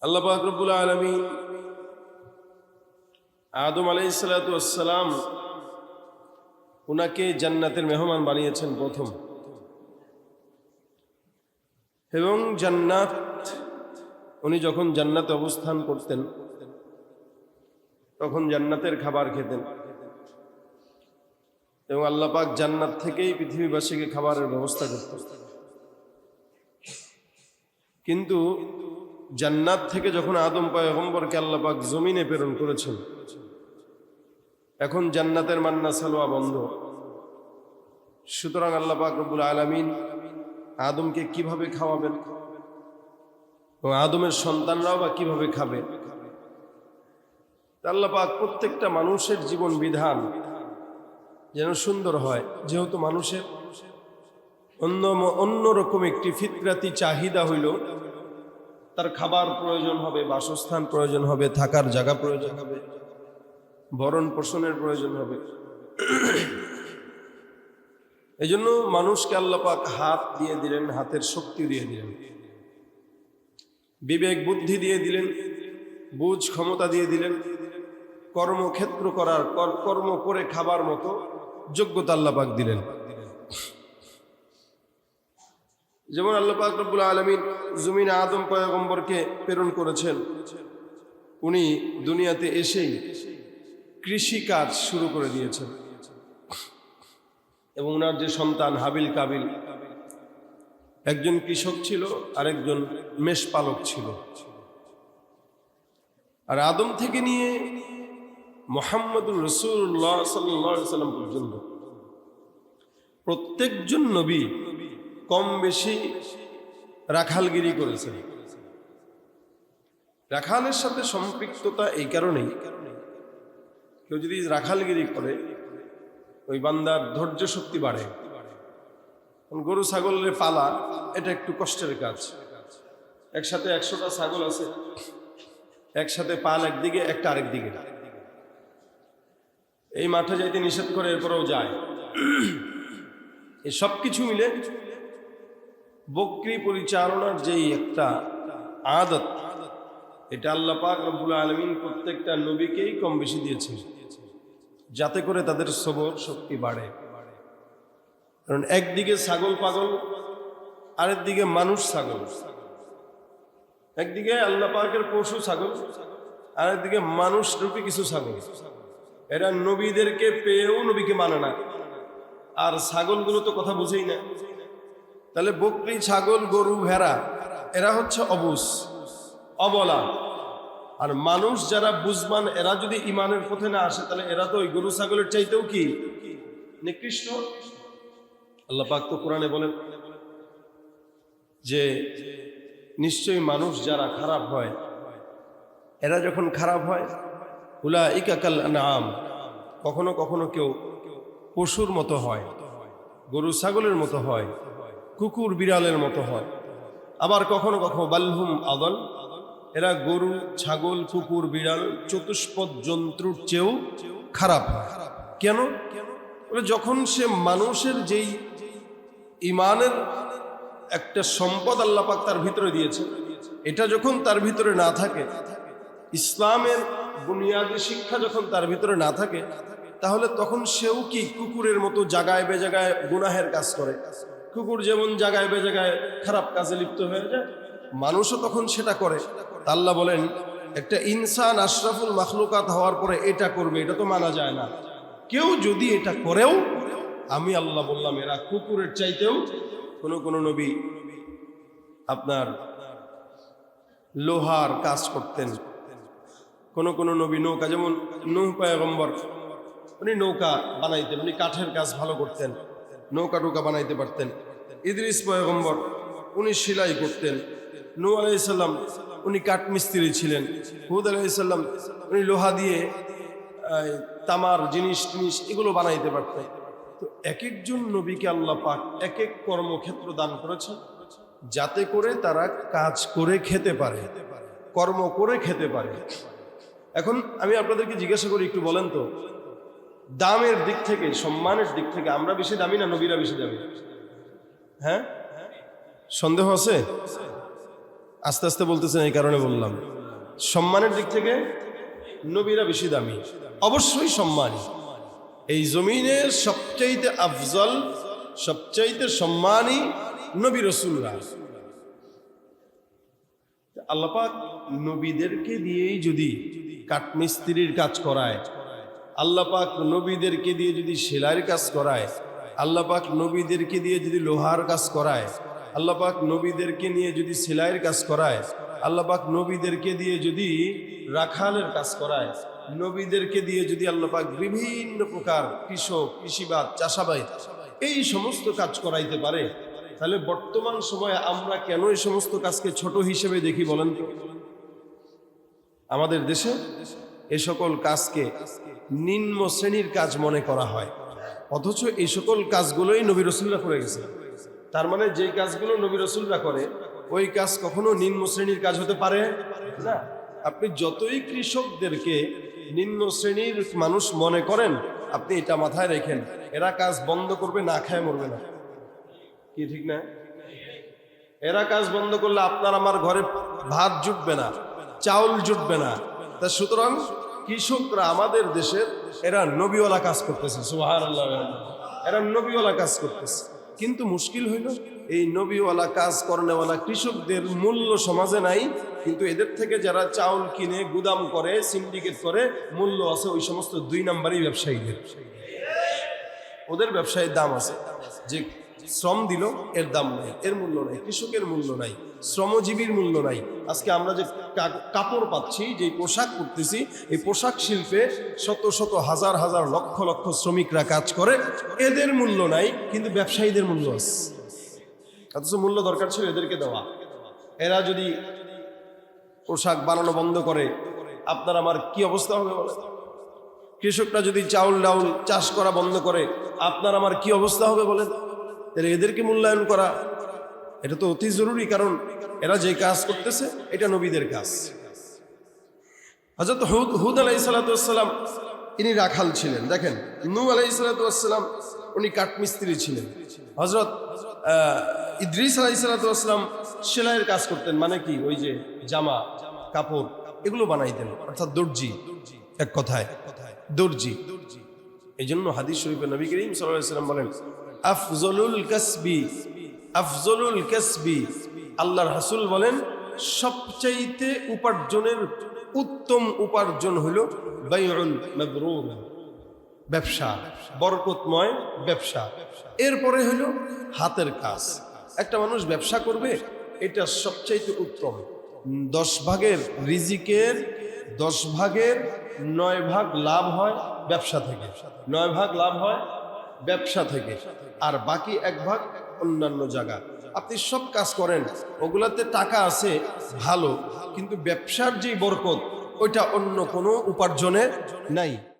আল্লাহ পাকরবুল আলমী আদম আলাইসালাম ওনাকে জান্নাতের মেহমান বানিয়েছেন প্রথম। এবং জান্নাত, উনি যখন জান্নাতে অবস্থান করতেন, তখন জান্নাতের খাবার খেতেন। এবং আল্লাপাক জান্নাত থেকেই পৃথিবীবাসীকে খাবারের ব্যবস্থা করতেন। কিন্তু জান্নাত থেকে যখন আদম পয়গম্বরকে আল্লাহ পাক জমিনে প্রেরণ করেছেন, এখন জান্নাতের মান্না সালোয়া বন্ধ। সুতরাং আল্লাহ পাক রব্বুল আলমিন আদমকে কীভাবে খাওয়াবেন এবং আদমের সন্তানরাও বা কীভাবে খাবে? আল্লাপাক প্রত্যেকটা মানুষের জীবন বিধান যেন সুন্দর হয়। যেহেতু মানুষের অন্য অন্যরকম একটি ফিতরাতি চাহিদা হইল তার খাবার প্রয়োজন হবে, বাসস্থান প্রয়োজন হবে, থাকার জায়গা প্রয়োজন হবে, ভরণ পোষণের প্রয়োজন হবে। এই জন্য মানুষকে আল্লাপাক হাত দিয়ে দিলেন, হাতের শক্তি দিয়ে দিলেন। বিবেক বুদ্ধি দিয়ে দিলেন, বুঝ ক্ষমতা দিয়ে দিলেন। কর্মক্ষেত্র করার কর্ম করে খাবার মতো যোগ্যতা আল্লাপাক দিলেন। যেমন আল্লাহ পাক রব্বুল আলমিন জমিন আদম পয়গম্বরকে প্রেরণ করেছেন। উনি দুনিয়াতে এসেই কৃষি কাজ শুরু করে দিয়েছেন। এবং ওনার যে সন্তান হাবিল কাবিল, একজন কৃষক ছিল আর আরেকজন মেষপালক ছিল। আর আদম থেকে নিয়ে মোহাম্মদুর রসুল্লাহ সাল্লাম পর্যন্ত প্রত্যেকজন নবী কম বেশি রাখালগিরি করেছেন। রাখালের সাথে সম্পৃক্ততা এই কারণেই। কেউ যদি রাখালগিরি করে, ওই বান্দার ধৈর্য শক্তি বাড়ে। গরু, ছাগলের পালা, এটা একটু কষ্টের কাজ। একসাথে একশোটা ছাগল আছে, একসাথে পাল একদিকে, একটা আরেক দিকে। এই মাঠে যাইতে নিষেধ করে, এরপরেও যায়। এই সব কিছু মিলে বকরি পরিচালনার যেই একটা আদত, এটা আল্লাহ পাক রব্বুল আলমিন প্রত্যেকটা নবীকেই কম বেশি দিয়েছে যাতে করে তাদের সবর শক্তি বাড়ে। কারণ একদিকে ছাগল পাগল আরেক দিকে মানুষ ছাগল। একদিকে আল্লাহ পাকের পশু ছাগল, আরেকদিকে মানুষ রূপী কিছু ছাগল। এরা নবীদেরকে পেয়েও নবীকে মানে না। আর ছাগলগুলো তো কথা বুঝেই না। তাহলে বকরি, ছাগল, গরু, ভেড়া, এরা হচ্ছে অবুস অবলা। আর মানুষ যারা বুঝমান এরা যদি ইমানের পথে না আসে, তাহলে এরা তো ওই গরু, ছাগলের চাইতেও কি? নিকৃষ্ট। আল্লাহ পাক তো কোরআনে বলেন যে, নিশ্চয়ই মানুষ যারা খারাপ হয়, এরা যখন খারাপ হয় হুলা ইকাকাল নাম কখনো কখনো কেউ পশুর মতো হয়, গরু, ছাগলের মতো হয়। কুকুর বিড়ালের মতো হয়। আবার কখনো কখনো বাল্হুম আদল এরা গরু, ছাগল, কুকুর, বিড়াল, চতুষ্পদ জন্তুর চেয়েও খারাপ কেন? যখন সে মানুষের যেই ইমানের একটা সম্পদ আল্লাপাক তার ভিতরে দিয়েছে এটা যখন তার ভিতরে না থাকে, ইসলামের বুনিয়াদী শিক্ষা যখন তার ভিতরে না থাকে, তাহলে তখন সেও কি কুকুরের মতো জাগায় বেজাগায় গুনাহের কাজ করে? কুকুর যেমন জায়গায় বে জায়গায় খারাপ কাজে লিপ্ত হয়ে যায়, মানুষও তখন সেটা করে। আল্লাহ বলেন, একটা ইনসান আশরাফুল মাখলুকাত হওয়ার পরে এটা করবে, এটা তো মানা যায় না। কেউ যদি এটা করেও, আমি আল্লাহ বললাম, এরা কুকুরের চাইতেও কোনো কোনো নবী আপনার লোহার কাজ করতেন। কোন কোন নবী নৌকা, যেমন নৌহ পায়গম্বর, উনি নৌকা বানাইতেন, উনি কাঠের কাজ ভালো করতেন। নৌকা টৌকা বানাইতে পারতেন। ইদরিস পয়গম্বর, উনি সেলাই করতেন। নৌ আলাইসাল্লাম উনি কাঠমিস্ত্রি ছিলেন। হুদ আলাইসাল্লাম উনি লোহা দিয়ে তামার জিনিস টিনিস এগুলো বানাইতে পারতেন। তো এক একজন নবীকে আল্লাহ পাক এক এক কর্মক্ষেত্র দান করেছেন, যাতে করে তারা কাজ করে খেতে পারে, কর্ম করে খেতে পারে। এখন আমি আপনাদেরকে জিজ্ঞাসা করি, একটু বলেন তো দামের দিক থেকে, সম্মানের দিক থেকে আমরা বেশি দামি না নবীরা বেশি দামি? হ্যাঁ? সন্দেহ আছে? আস্তে আস্তে বলতেছেন, এই কারণে বললাম। সম্মানের দিক থেকে নবীরা বেশি দামি। অবশ্যই সম্মানী। এই জমিনের সবচাইতে আফজল, সবচাইতে সম্মানী নবী রসুলরা আল্লাপাক নবীদেরকে দিয়েই যদি কাঠমিস্ত্রির কাজ করায় আল্লাপাক নবীদেরকে দিয়ে যদি সেলাইয়ের কাজ করায় আল্লাপাক নবীদেরকে দিয়ে যদি লোহার কাজ করায় আল্লাপাক নবীদেরকে নিয়ে যদি সেলাইয়ের কাজ করায় আল্লাপাক নবীদেরকে দিয়ে যদি রাখালের কাজ করায়, নবীদেরকে দিয়ে যদি আল্লাপাক বিভিন্ন প্রকার কৃষক, কৃষিবাদ, চাষাবাদ এই সমস্ত কাজ করাইতে পারে, তাহলে বর্তমান সময়ে আমরা কেন এই সমস্ত কাজকে ছোট হিসেবে দেখি বলেন আমাদের দেশে এ সকল কাজকে নিম্ন শ্রেণির কাজ মনে করা হয়। অথচ এই সকল কাজগুলোই নবী রসুলরা করে গেছে। তার মানে যে কাজগুলো নবী রসুলরা করে, ওই কাজ কখনো নিম্ন শ্রেণির কাজ হতে পারে? না। আপনি যতই কৃষকদেরকে নিম্ন শ্রেণির মানুষ মনে করেন, আপনি এটা মাথায় রেখেন, এরা কাজ বন্ধ করবে, না খায় মরবে না। কি ঠিক না? এরা কাজ বন্ধ করলে আপনার আমার ঘরে ভাত জুটবে না, চাউল জুটবে না। তা সুতরাং কৃষকরা আমাদের দেশের, এরা নবীওয়ালা কাজ করতেছে সুহার এরা নবীওয়ালা। কাজ করতেছে। কিন্তু মুশকিল হইল, এই নবীওয়ালা কাজ করেনেওয়ালা কৃষকদের মূল্য সমাজে নাই, কিন্তু এদের থেকে যারা চাউল কিনে, গুদাম করে সিন্ডিকেট করে, মূল্য আছে ওই সমস্ত দুই নাম্বারই ব্যবসায়ীদের। ওদের ব্যবসায়ের দাম আছে, যে শ্রম দিল, এর দাম নাই, এর মূল্য নাই, কৃষকের মূল্য নাই, শ্রমজীবীর মূল্য নাই। আজকে আমরা যে কাপড় পাচ্ছি যে পোশাক পরতেছি, এই পোশাক শিল্পে শত শত হাজার হাজার লক্ষ লক্ষ শ্রমিকরা কাজ করে, এদের মূল্য নাই, কিন্তু ব্যবসায়ীদের মূল্য আছে। অথচ মূল্য দরকার ছিল এদেরকে দেওয়া। এরা যদি পোশাক বানানো বন্ধ করে, আপনার আমার কি অবস্থা হবে? কৃষকরা যদি চাউল ডাউল চাষ করা বন্ধ করে, আপনার আমার কি অবস্থা হবে বলেন? তাহলে এদেরকে মূল্যায়ন করা, এটা তো অতি জরুরি কারণ এরা যে কাজ করতেছে, এটা নবীদের কাজ। হজরত হুদ হুদ আলাই সালাতাম ইনি রাখাল ছিলেন। দেখেন নু আলাই সালাতাম উনি কাঠমিস্ত্রি ছিলেন। হজরত ইদ্রিস আলাই সালাতাম সেলাইয়ের কাজ করতেন মানে কি? ওই যে জামা, কাপড়, এগুলো বানাইতেন অর্থাৎ দর্জি, এক কথায়, দর্জি। এই জন্য হাদিস শরীফে নবী করিম সাল্লাহ সাল্লাম বলেন আফজলুল কাসবি আফজলুল কাসবি। আল্লাহর হাসুল বলেন, সবচাইতে উপার্জনের উত্তম উপার্জন হল ব্যবসা, বরকতময় ব্যবসা। এরপরে হলো হাতের কাজ। একটা মানুষ ব্যবসা করবে, এটা সবচাইতে উত্তম। দশ ভাগের রিজিকের, দশ ভাগের নয় ভাগ লাভ হয় ব্যবসা থেকে। নয় ভাগ লাভ হয় ব্যবসা থেকে। আর বাকি এক ভাগ অন্যান্য জায়গা। আপনি সব কাজ করেন, ওগুলাতে টাকা আছে, ভালো। কিন্তু ব্যবসার যে বরকত, ওইটা অন্য কোনো উপার্জনে নাই।